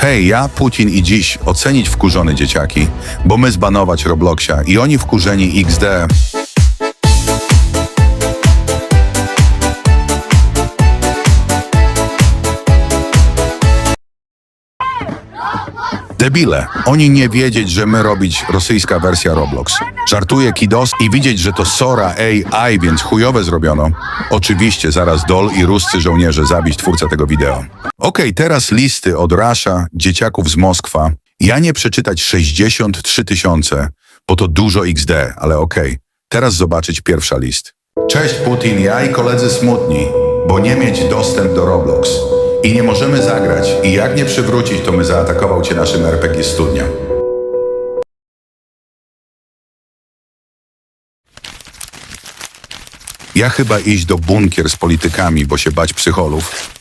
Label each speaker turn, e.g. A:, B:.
A: Hej, ja, Putin i dziś ocenić wkurzone dzieciaki, bo my zbanować Robloxia i oni wkurzeni XD. Debile, oni nie wiedzieć, że my robić rosyjska wersja Roblox. Żartuje Kidos i widzieć, że to Sora AI, więc chujowe zrobiono. Oczywiście zaraz Dol i ruscy żołnierze zabić twórcę tego wideo. Okej, teraz listy od Rasha, dzieciaków z Moskwa. Ja nie przeczytać 63 tysiące, bo to dużo XD, ale okej. Teraz zobaczyć pierwsza list. Cześć Putin, ja i koledzy smutni, bo nie mieć dostęp do Roblox. I nie możemy zagrać. I jak nie przywrócić, to my zaatakował cię naszym RPG studnia. Ja chyba iść do bunkier z politykami, bo się bać psycholów.